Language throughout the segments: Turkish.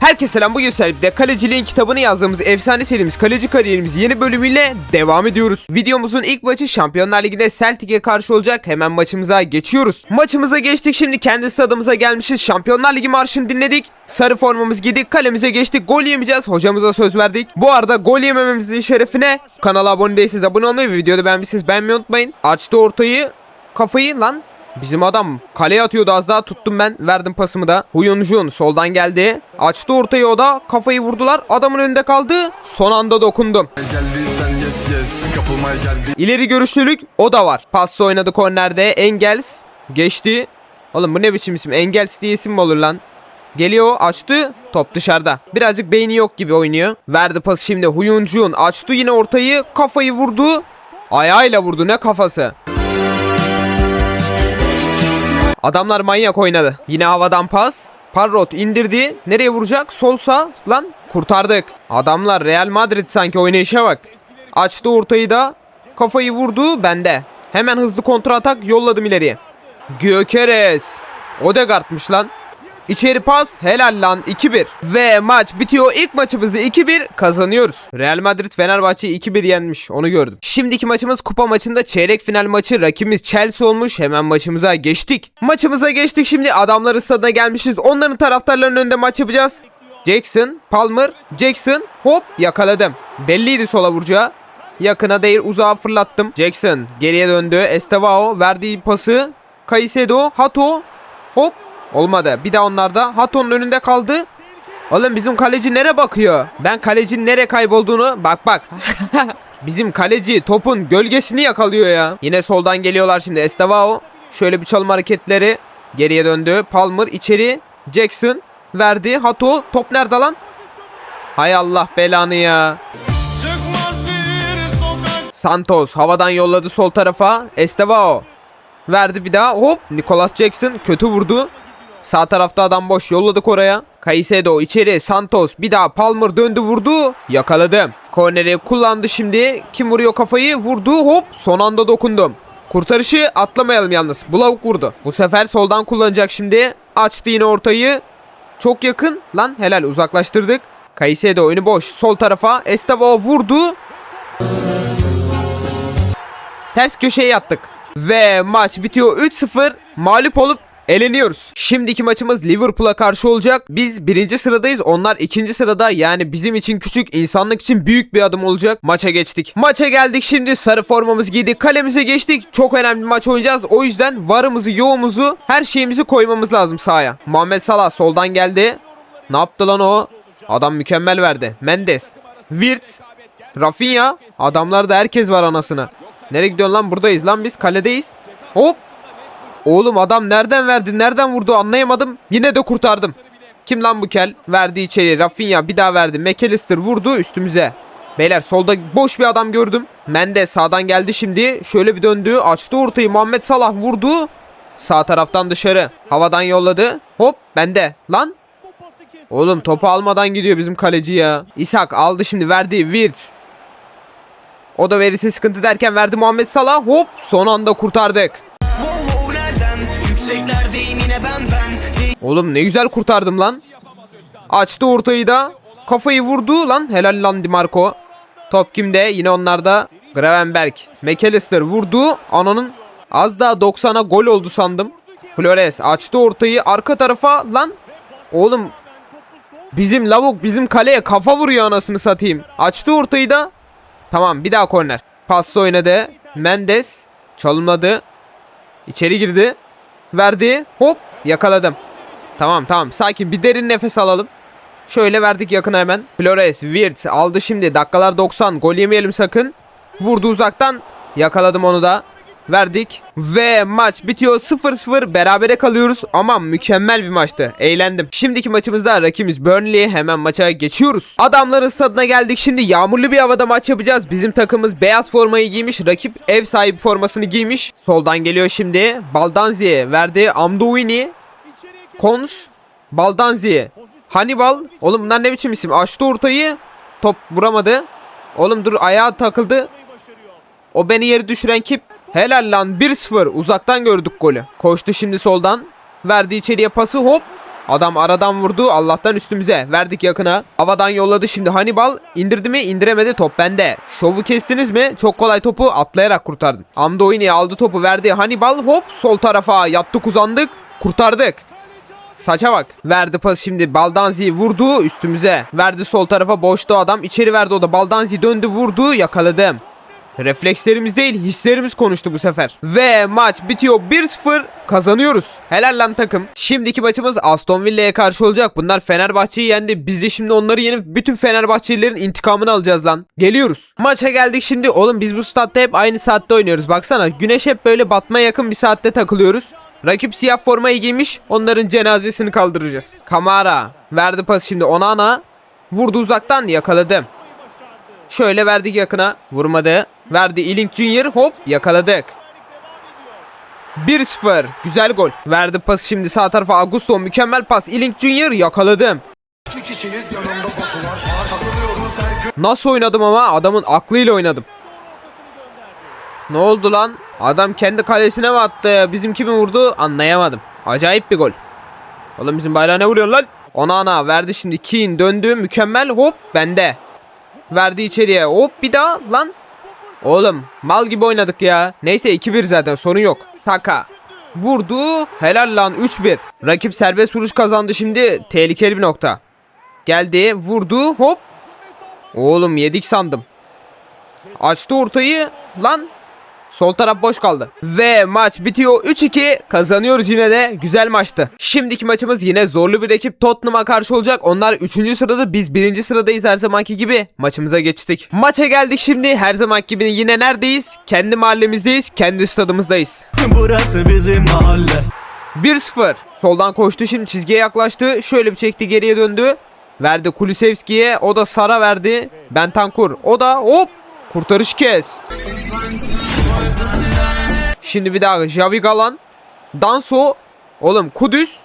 Herkese selam bu gösteride kaleciliğin kitabını yazdığımız efsane serimiz kaleci kariyerimiz yeni bölümüyle devam ediyoruz. Videomuzun ilk maçı Şampiyonlar Ligi'nde Celtic'e karşı olacak. Hemen maçımıza geçiyoruz. Maçımıza geçtik şimdi kendi stadımıza gelmişiz. Şampiyonlar Ligi marşını dinledik. Sarı formamız giydik kalemize geçtik gol yemeyeceğiz hocamıza söz verdik. Bu arada gol yemememizin şerefine kanala abone değilseniz abone olmayı ve videoda beğenmişsiniz beğenmeyi unutmayın. Açtı ortayı kafayı lan Bizim adam kaleye atıyordu az daha tuttum ben verdim pasımı da. Huyun soldan geldi. Açtı ortayı o da kafayı vurdular. Adamın önünde kaldı. Son anda dokundum. İleri görüşlülük o da var. Pas oynadı kornerde. Engels geçti. Oğlum bu ne biçim isim? Engels diye isim mi olur lan? Geliyor açtı top dışarıda. Birazcık beyni yok gibi oynuyor. Verdi pası şimdi Huyun açtı yine ortayı kafayı vurdu. Ayağıyla vurdu ne kafası. Adamlar manyak oynadı. Yine havadan pas. Parrot indirdi. Nereye vuracak? Sol sağ. Lan kurtardık. Adamlar Real Madrid sanki oynayışa bak. Açtı ortayı da. Kafayı vurdu. Bende. Hemen hızlı kontra atak yolladım ileriye. Gökeres. Odegaard'mış lan. İçeri pas helal lan 2-1 ve maç bitiyor ilk maçımızı 2-1 kazanıyoruz. Real Madrid Fenerbahçe'yi 2-1 yenmiş onu gördüm. Şimdiki maçımız kupa maçında çeyrek final maçı rakibimiz Chelsea olmuş hemen maçımıza geçtik. Maçımıza geçtik şimdi adamların stadına gelmişiz onların taraftarlarının önünde maç yapacağız. Jackson, Palmer, Jackson hop yakaladım. Belliydi sola vuracağı. Yakına değil uzağa fırlattım. Jackson geriye döndü. Estevao verdiği pası. Caicedo, Hato. Hop olmadı. Bir daha onlarda. Hato'nun önünde kaldı. Oğlum bizim kaleci nere bakıyor? Ben kalecinin nere kaybolduğunu bak bak. bizim kaleci topun gölgesini yakalıyor ya. Yine soldan geliyorlar şimdi Estevao. Şöyle bir çalım hareketleri. Geriye döndü. Palmer içeri. Jackson verdi. Hato top nerede lan? Hay Allah belanı ya. Santos havadan yolladı sol tarafa. Estevao verdi bir daha. Hop Nicolas Jackson kötü vurdu. Sağ tarafta adam boş yolladık oraya. Caicedo içeri Santos bir daha Palmer döndü vurdu. Yakaladım. Korneri kullandı şimdi. Kim vuruyor kafayı? Vurdu hop son anda dokundum. Kurtarışı atlamayalım yalnız. Bulavuk vurdu. Bu sefer soldan kullanacak şimdi. Açtı yine ortayı. Çok yakın. Lan helal uzaklaştırdık. Caicedo önü boş. Sol tarafa. Estevao vurdu. Ters köşeye yattık. Ve maç bitiyor 3-0. Mağlup olup eleniyoruz. Şimdiki maçımız Liverpool'a karşı olacak. Biz birinci sıradayız. Onlar ikinci sırada. Yani bizim için küçük, insanlık için büyük bir adım olacak. Maça geçtik. Maça geldik şimdi. Sarı formamızı giydik. Kalemize geçtik. Çok önemli bir maç oynayacağız. O yüzden varımızı, yoğumuzu, her şeyimizi koymamız lazım sahaya. Muhammed Salah soldan geldi. Ne yaptı lan o? Adam mükemmel verdi. Mendes. Wirtz. Rafinha. Adamlarda herkes var anasını. Nereye gidiyorsun lan? Buradayız lan biz. Kaledeyiz. Hop. Oğlum adam nereden verdi? Nereden vurdu? Anlayamadım. Yine de kurtardım. Kim lan bu kel? Verdi içeri. Rafinha bir daha verdi. McAllister vurdu üstümüze. Beyler solda boş bir adam gördüm. Mendes sağdan geldi şimdi. Şöyle bir döndü. Açtı ortayı. Muhammed Salah vurdu. Sağ taraftan dışarı. Havadan yolladı. Hop bende. Lan Oğlum topu almadan gidiyor bizim kaleci ya. İshak aldı şimdi verdi Wirtz. O da verirse sıkıntı derken verdi Muhammed Salah. Hop son anda kurtardık. Oğlum ne güzel kurtardım lan. Açtı ortayı da. Kafayı vurdu lan. Helal lan Di Marco. Top kimde? Yine onlarda. Gravenberg. McAllister vurdu. Ananın az daha 90'a gol oldu sandım. Flores açtı ortayı arka tarafa lan. Oğlum bizim lavuk bizim kaleye kafa vuruyor anasını satayım. Açtı ortayı da. Tamam bir daha korner. Paslı oynadı. Mendes çalımladı. İçeri girdi. Verdi. Hop yakaladım. Tamam tamam sakin bir derin nefes alalım. Şöyle verdik yakına hemen. Flores, Wirtz aldı şimdi. Dakikalar 90. Gol yemeyelim sakın. Vurdu uzaktan. Yakaladım onu da. Verdik. Ve maç bitiyor 0-0. Berabere kalıyoruz. Ama mükemmel bir maçtı. Eğlendim. Şimdiki maçımızda rakibimiz Burnley. Hemen maça geçiyoruz. Adamların stadına geldik. Şimdi yağmurlu bir havada maç yapacağız. Bizim takımımız beyaz formayı giymiş. Rakip ev sahibi formasını giymiş. Soldan geliyor şimdi. Baldanzi'ye verdi. Amdouini. Kons. Baldanzi. Hannibal. Oğlum bunlar ne biçim isim? Açtı ortayı. Top vuramadı. Oğlum dur ayağa takıldı. O beni yeri düşüren kip. Helal lan 1-0. Uzaktan gördük golü. Koştu şimdi soldan. Verdi içeriye pası hop. Adam aradan vurdu. Allah'tan üstümüze. Verdik yakına. Havadan yolladı şimdi Hannibal. indirdi mi? indiremedi. Top bende. Şovu kestiniz mi? Çok kolay topu atlayarak kurtardım. Amdoini aldı topu verdi. Hannibal hop sol tarafa yattık uzandık. Kurtardık. Saça bak. Verdi pas şimdi Baldanzi vurdu üstümüze. Verdi sol tarafa boşta adam. içeri verdi o da Baldanzi döndü vurdu yakaladım. Reflekslerimiz değil hislerimiz konuştu bu sefer. Ve maç bitiyor 1-0 kazanıyoruz. Helal lan takım. Şimdiki maçımız Aston Villa'ya karşı olacak. Bunlar Fenerbahçe'yi yendi. Biz de şimdi onları yenip bütün Fenerbahçelilerin intikamını alacağız lan. Geliyoruz. Maça geldik şimdi. Oğlum biz bu statta hep aynı saatte oynuyoruz. Baksana güneş hep böyle batmaya yakın bir saatte takılıyoruz. Rakip siyah formayı giymiş. Onların cenazesini kaldıracağız. Kamara verdi pas şimdi Onana. Vurdu uzaktan yakaladım. Şöyle verdik yakına. Vurmadı. Verdi Ilink Junior. Hop yakaladık. 1-0. Güzel gol. Verdi pas şimdi sağ tarafa Augusto. Mükemmel pas. Ilink Junior yakaladım. Nasıl oynadım ama adamın aklıyla oynadım. Ne oldu lan? Adam kendi kalesine mi attı? Bizimki mi vurdu? Anlayamadım. Acayip bir gol. Oğlum bizim bayrağı ne vuruyorsun lan? Onana verdi şimdi. Keane döndü. Mükemmel. Hop bende. Verdi içeriye. Hop bir daha lan. Oğlum mal gibi oynadık ya. Neyse 2-1 zaten sorun yok. Saka. Vurdu. Helal lan 3-1. Rakip serbest vuruş kazandı şimdi. Tehlikeli bir nokta. Geldi. Vurdu. Hop. Oğlum yedik sandım. Açtı ortayı. Lan. Sol taraf boş kaldı. Ve maç bitiyor 3-2. Kazanıyoruz yine de. Güzel maçtı. Şimdiki maçımız yine zorlu bir ekip Tottenham'a karşı olacak. Onlar 3. sırada biz 1. sıradayız her zamanki gibi. Maçımıza geçtik. Maça geldik şimdi. Her zamanki gibi yine neredeyiz? Kendi mahallemizdeyiz. Kendi stadımızdayız. Burası bizim mahalle 1-0. Soldan koştu şimdi çizgiye yaklaştı. Şöyle bir çekti geriye döndü. Verdi Kulusevski'ye. O da Sara verdi. Bentancur. O da hop. Kurtarış kes. Şimdi bir daha Javi Galan. Danso. Oğlum Kudüs.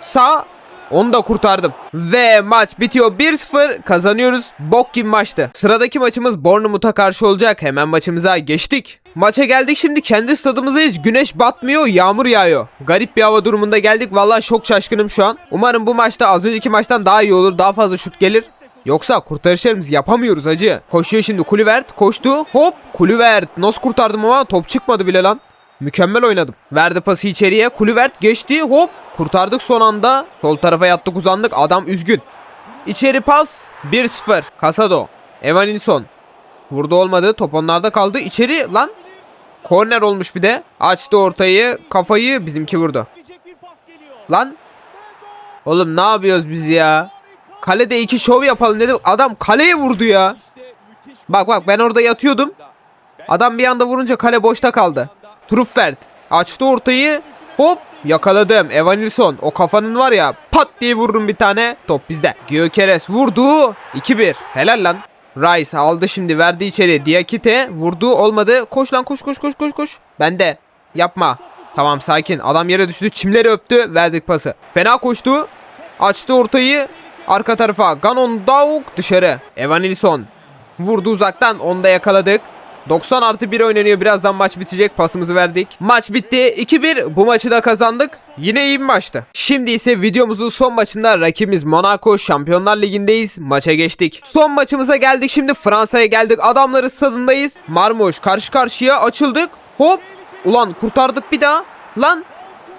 Sağ. Onu da kurtardım. Ve maç bitiyor 1-0 kazanıyoruz. Bok gibi maçtı. Sıradaki maçımız Bournemouth'a karşı olacak. Hemen maçımıza geçtik. Maça geldik şimdi kendi stadımızdayız. Güneş batmıyor yağmur yağıyor. Garip bir hava durumunda geldik. Vallahi çok şaşkınım şu an. Umarım bu maçta az önceki maçtan daha iyi olur. Daha fazla şut gelir. Yoksa kurtarışlarımızı yapamıyoruz acı. Koşuyor şimdi Kulüvert. Koştu. Hop Kulüvert. Nasıl kurtardım ama top çıkmadı bile lan. Mükemmel oynadım. Verdi pası içeriye. Kulüvert geçti. Hop. Kurtardık son anda. Sol tarafa yattık uzandık. Adam üzgün. İçeri pas. 1-0. Casado. Evanilson. Vurdu olmadı. Top onlarda kaldı. İçeri lan. Korner olmuş bir de. Açtı ortayı. Kafayı bizimki vurdu. Lan. Oğlum ne yapıyoruz biz ya? Kalede iki şov yapalım dedim. Adam kaleye vurdu ya. Bak bak ben orada yatıyordum. Adam bir anda vurunca kale boşta kaldı. Truffert açtı ortayı. Hop yakaladım. Evanilson o kafanın var ya pat diye vururum bir tane. Top bizde. Gyökeres vurdu. 2-1. Helal lan. Rice aldı şimdi verdi içeri. Diakite vurdu olmadı. Koş lan koş koş koş koş koş. Bende. Yapma. Tamam sakin. Adam yere düştü. Çimleri öptü. Verdik pası. Fena koştu. Açtı ortayı. Arka tarafa. Ganon Dauk dışarı. Evanilson. Vurdu uzaktan. Onu da yakaladık. 90 artı 1 oynanıyor. Birazdan maç bitecek. Pasımızı verdik. Maç bitti. 2-1. Bu maçı da kazandık. Yine iyi bir maçtı. Şimdi ise videomuzun son maçında rakibimiz Monaco Şampiyonlar Ligi'ndeyiz. Maça geçtik. Son maçımıza geldik. Şimdi Fransa'ya geldik. Adamları stadındayız. Marmoş karşı karşıya açıldık. Hop. Ulan kurtardık bir daha. Lan.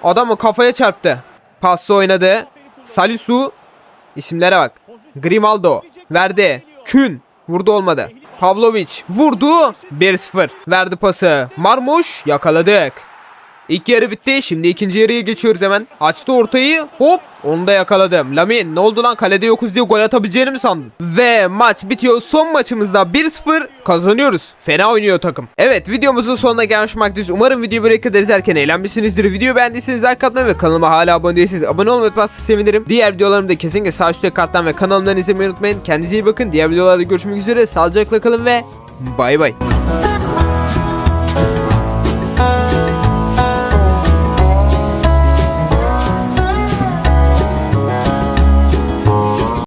Adamı kafaya çarptı. Paslı oynadı. Salisu. İsimlere bak. Grimaldo. Verdi. Kün. Vurdu olmadı. Pavlovic vurdu. 1-0. Verdi pası. Marmuş yakaladık. İlk yarı bitti. Şimdi ikinci yarıya geçiyoruz hemen. Açtı ortayı. Hop. Onu da yakaladım. Lamin ne oldu lan kalede yokuz diye gol atabileceğini mi sandın? Ve maç bitiyor. Son maçımızda 1-0 kazanıyoruz. Fena oynuyor takım. Evet videomuzun sonuna gelmiş bulunmaktayız. Umarım videoyu buraya kadar izlerken eğlenmişsinizdir. Videoyu beğendiyseniz like atmayı ve kanalıma hala abone değilseniz abone olmayı unutmazsanız sevinirim. Diğer videolarımı da kesinlikle sağ üstteki karttan ve kanalımdan izlemeyi unutmayın. Kendinize iyi bakın. Diğer videolarda görüşmek üzere. Sağlıcakla kalın ve bay bay.